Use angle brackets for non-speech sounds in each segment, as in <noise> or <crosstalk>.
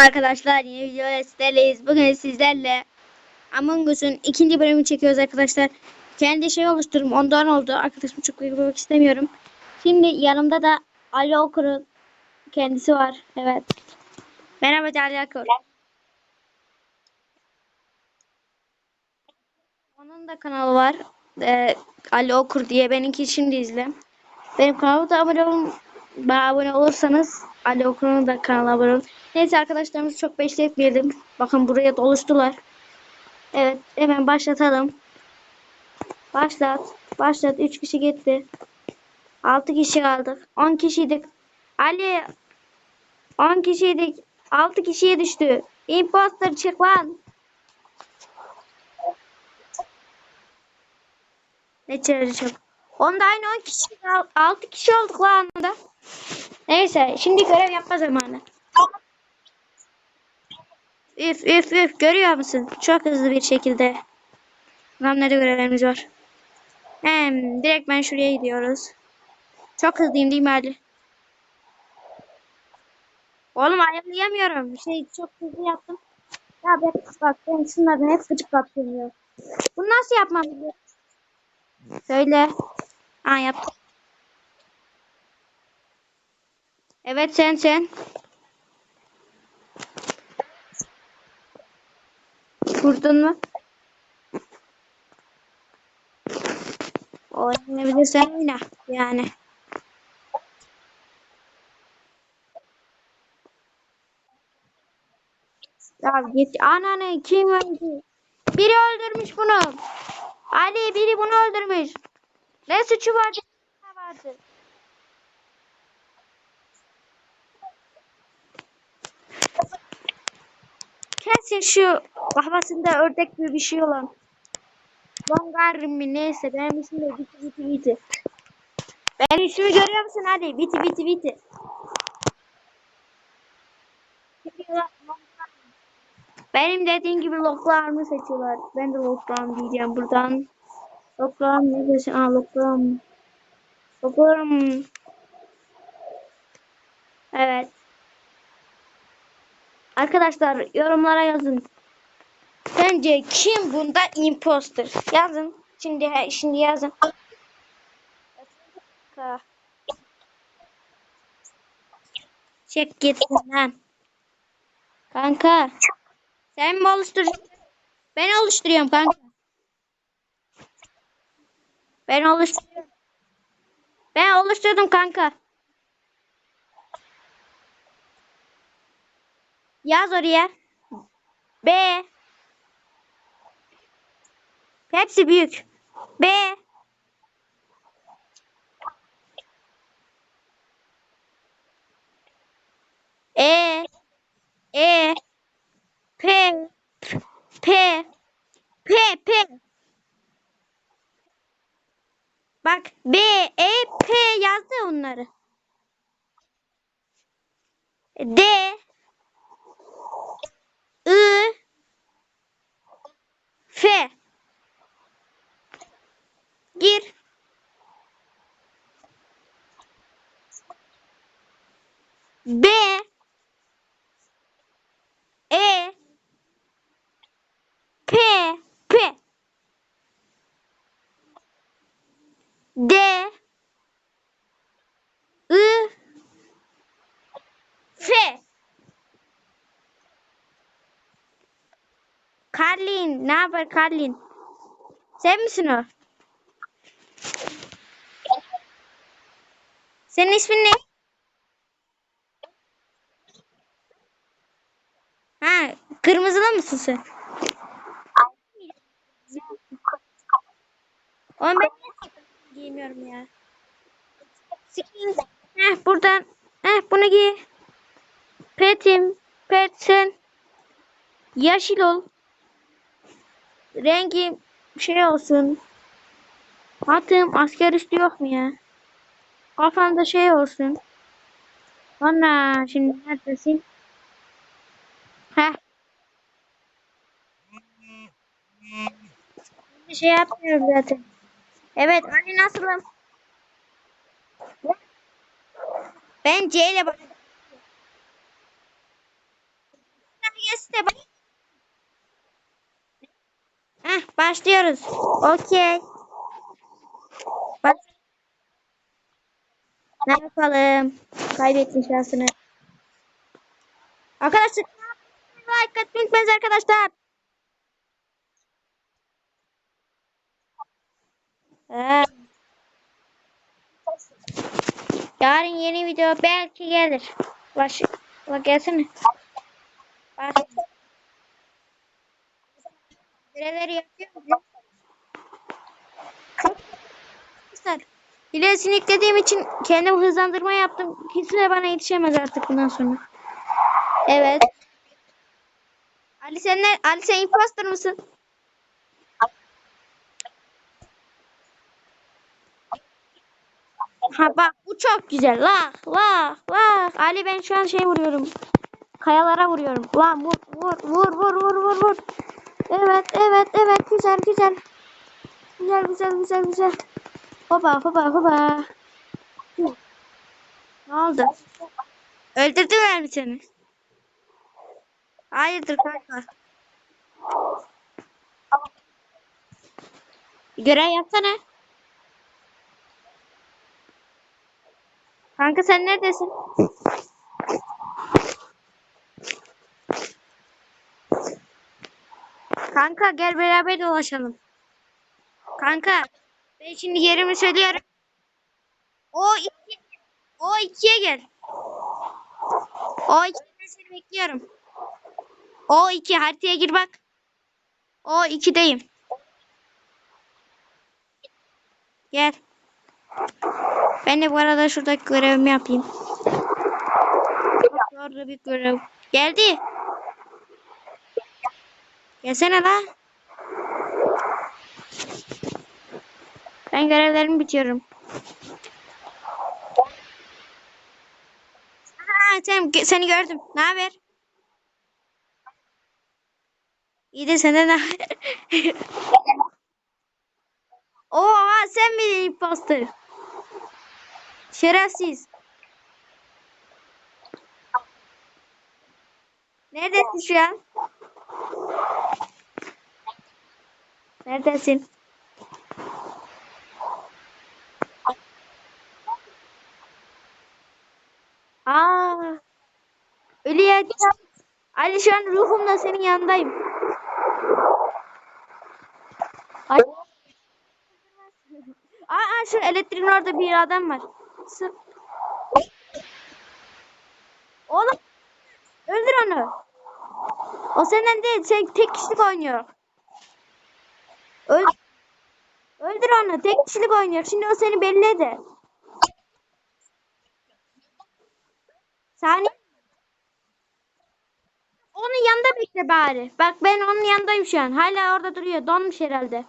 arkadaşlar yeni videoya sizlerleyiz. Bugün sizlerle Among Us'un ikinci bölümünü çekiyoruz arkadaşlar. Kendi şey oluşturdum ondan oldu. Arkadaşım çok yapmak istemiyorum. Şimdi yanımda da Ali Okur'un kendisi var. Evet. Merhaba Ali Okur. Onun da kanalı var. Ee, Ali Okur diye. Benimki şimdi izle. Benim kanalıma da abone olun. Bana abone olursanız Ali Okur'un da kanalına abone olun. Neyse arkadaşlarımızı çok bekletmeyelim. Bakın buraya doluştular. Evet hemen başlatalım. Başlat. Başlat. 3 kişi gitti. 6 kişi kaldık. 10 kişiydik. Ali 10 kişiydik. 6 kişiye düştü. Imposter çık lan. Ne çok. Onda aynı 10 kişi 6 kişi olduk lan anda. Neyse şimdi görev yapma zamanı. Üf üf üf görüyor musun? Çok hızlı bir şekilde. Lan nerede görevlerimiz var? Hem direkt ben şuraya gidiyoruz. Çok hızlıyım değil mi Ali? Oğlum ayarlayamıyorum. Şey çok hızlı yaptım. Ya ben bak ben şunlardan hep gıcık ya. Bunu nasıl yapmam gerekiyor? Söyle. Ha yaptım. Evet sen sen. Vurdun mu? Oynayabilirsen oyna. Yani. Ya git. Ananı kim öldü? Biri öldürmüş bunu. Ali biri bunu öldürmüş. Ne suçu vardı? Ne vardı? Kesin şu kafasında ördek gibi bir şey olan. Longar mi neyse benim ismim de Viti Viti Viti. Benim ismimi görüyor musun hadi Viti Viti Viti. Benim dediğim gibi loklarımı seçiyorlar. Ben de loklarım diyeceğim buradan. Loklarım ne desin? Aa loklarım. Loklarım. Evet. Arkadaşlar yorumlara yazın. Sence kim bunda imposter? Yazın. Şimdi şimdi yazın. Çek gitsin lan. Kanka. Sen mi oluşturacaksın? Ben oluşturuyorum kanka. Ben oluşturuyorum. Ben oluşturdum kanka. Yaz oraya. B. Hepsi büyük. B. E. E. P. P. P. P. Bak B, E, P yazdı onları. D. I. F. Gir. B. E. P. P. D. I. F. Karlin. Ne haber Karlin? Sen misin o? Senin ismin ne? Ha, kırmızılı mısın sen? Oğlum ben giymiyorum ya? Heh buradan. Heh bunu giy. Petim. Pet sen. Yeşil ol. Rengi şey olsun. Hatım asker üstü yok mu ya? Kafamda şey olsun. Ana şimdi neredesin? Heh. Bir şey yapmıyorum zaten. Evet anne nasılım? Ben C ile başladım. Heh, başlıyoruz. Okey. Bak. Ne yapalım? Kaybettin şansını. Arkadaşlar like atmayı unutmayın arkadaşlar. Yarın yeni video belki gelir. Baş, bak gelsene. Bak. Görevleri yapıyor musun? Arkadaşlar, hilesini yüklediğim için kendim hızlandırma yaptım. Kimse bana yetişemez artık bundan sonra. Evet. Ali sen ne? Ali sen imposter mısın? Ha bak bu çok güzel. La la la. Ali ben şu an şey vuruyorum. Kayalara vuruyorum. Lan vur vur vur vur vur vur vur. Evet evet evet güzel güzel. Güzel güzel güzel güzel. Hopa hopa hopa. Ne oldu? Öldürdüler mi seni? Hayırdır kanka? Görev yapsana. Kanka sen neredesin? Kanka gel beraber dolaşalım. Kanka ben şimdi yerimi söylüyorum. O iki, o ikiye gel. O iki seni bekliyorum. O iki haritaya gir bak. O ikideyim. Gel. Ben de bu arada şuradaki görevimi yapayım. Orada bir görev. Geldi. Gelsene la. Ben görevlerimi bitiyorum. Ha, sen, seni gördüm. Ne haber? İyi de senden ne haber? <laughs> Oha sen miydin imposter? Şerefsiz. Neredesin şu an? Neredesin? Aa. Ölüye Ali şu an ruhumla senin yanındayım. Ay. Aa şu elektriğin orada bir adam var. Sı- Oğlum öldür onu. O senden değil, sen tek kişilik oynuyor. Öl öldür onu, tek kişilik oynuyor. Şimdi o seni belli eder. Saniye. Onun yanında bekle bari. Bak ben onun yanındayım şu an. Hala orada duruyor. Donmuş herhalde.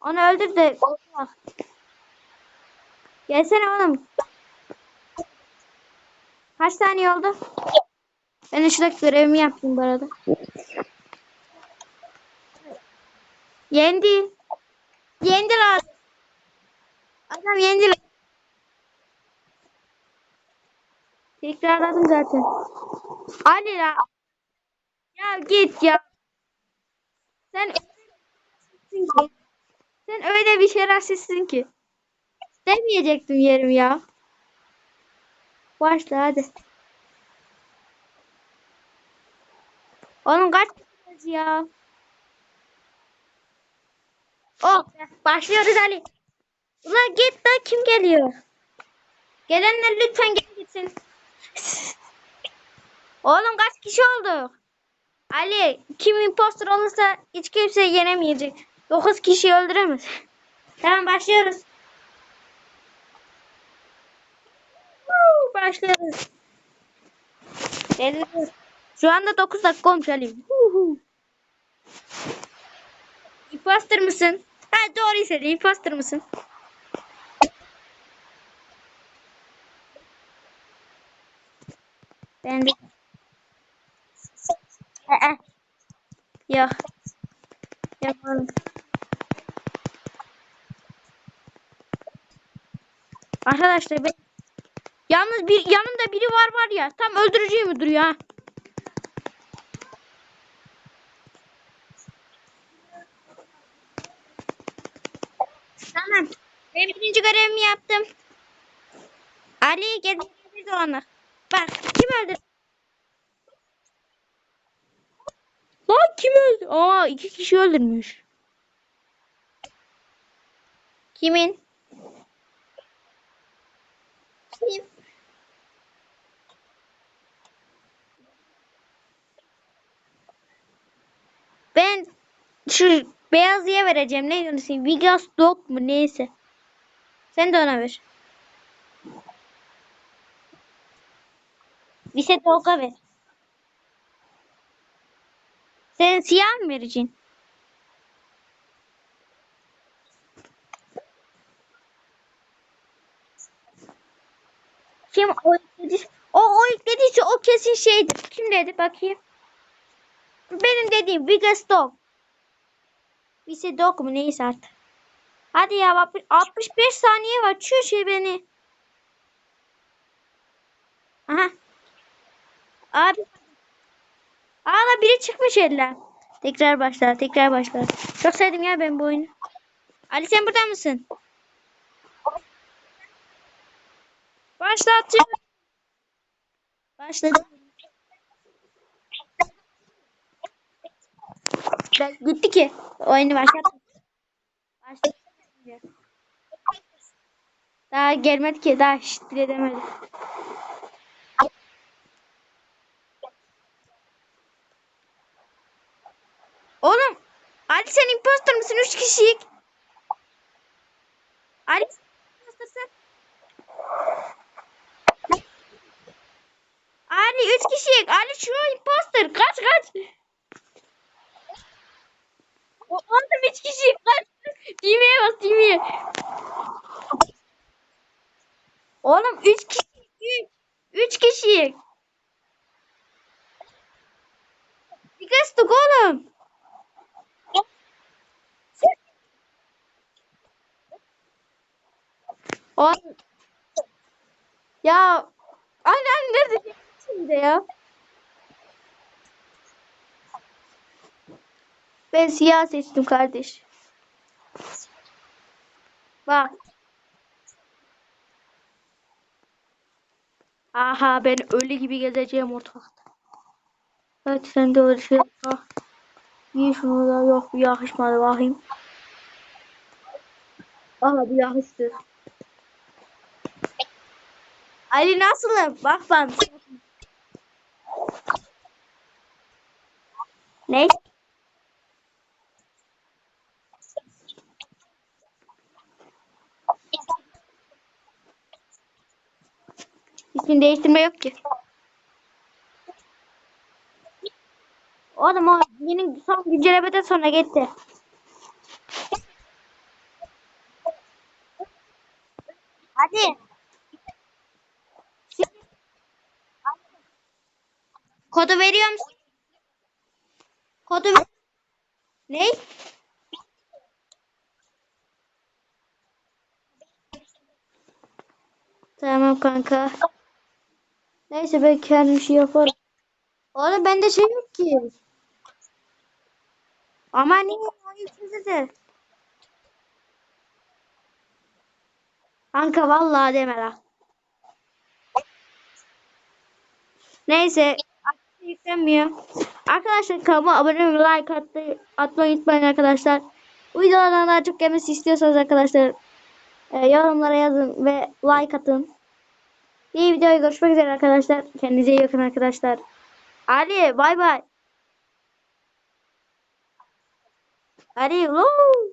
Onu öldür de. Bak. Gelsene oğlum. Kaç saniye oldu? Ben şuradaki görevimi yaptım bu arada. Yendi. Yendi lan. Adam yendi lan. Tekrarladım zaten. Hadi la. Ya git ya. Sen. Sen öyle bir şerefsizsin ki. Demeyecektim yerim ya. Başla hadi. Oğlum kaç ya? Oh başlıyoruz Ali. Ulan git da kim geliyor? Gelenler lütfen gel gitsin. Oğlum kaç kişi oldu? Ali kim imposter olursa hiç kimse yenemeyecek. 9 kişiyi öldüremez. Tamam başlıyoruz. Woo, Başlıyoruz. Geliyoruz. Şu anda 9 dakika olmuş Ali. Imposter mısın? Ha doğru söyle imposter mısın? Ben de. Aa. Yok. Yok oğlum. Arkadaşlar ben Yalnız bir yanımda biri var var ya. Tam öldüreceğimi duruyor ha. Tamam. Ben birinci görevimi yaptım. Ali gel bitirdi onu. Bak kim öldürdü? Lan kim öldü? Aa iki kişi öldürmüş. Kimin? Kim? Ben şu beyazlıya vereceğim. Ne diyorsun? Vegas Dog mu? Neyse. Sen de ona ver. Bize Dog'a ver. Sen siyah mı vereceksin? Kim o yüklediyse, o, o yüklediyse o kesin şeydir. Kim dedi bakayım. Benim dediğim Vegas Dog. Bize Dog mu neyse artık. Hadi ya bak 65 saniye var. Şu şey beni. Aha. Abi. Aa biri çıkmış eller. Tekrar başlar, tekrar başlar. Çok sevdim ya ben bu oyunu. Ali sen burada mısın? Başlattım. Başladı. Ben gitti ki. Oyunu. Başlattım. Daha gelmedi ki. Daha şişt bile demedi. Oğlum. Ali sen imposter mısın? Üç kişilik. Ali imposter'sın. Ali üç kişilik. Ali şu imposter. Kaç kaç. Oğlum üç kişilik. Kaç. Düğmeye bas düğmeye. Oğlum üç kişilik. Üç. Üç kişilik. Bir kıstık oğlum. Oğlum. Ya. Aynen nerede şimdi ya? Ben siyah seçtim kardeş. Bak. Aha ben ölü gibi gezeceğim ortalıkta. Evet sen de öyle şey. Ah. Giy şunu da yok bu yakışmadı bakayım. Aha bu yakıştı. Ali nasılım? Bak ben. Ne? İsmini değiştirme yok ki. Oğlum o yeni son güncellemeden sonra gitti. Hadi. Kodu veriyor musun? Kodu ver- Ne? Tamam kanka. Neyse ben kendim şey yaparım. Oğlum bende şey yok ki. Ama niye oyun çözüldü? Kanka vallahi deme lan. Neyse. Yüklenmiyor. Arkadaşlar kanalıma abone ve like attı, atmayı unutmayın arkadaşlar. Bu videolardan daha çok gelmesi istiyorsanız arkadaşlar e, yorumlara yazın ve like atın. İyi videoya görüşmek üzere arkadaşlar. Kendinize iyi bakın arkadaşlar. Ali bay bay. Ali. woo!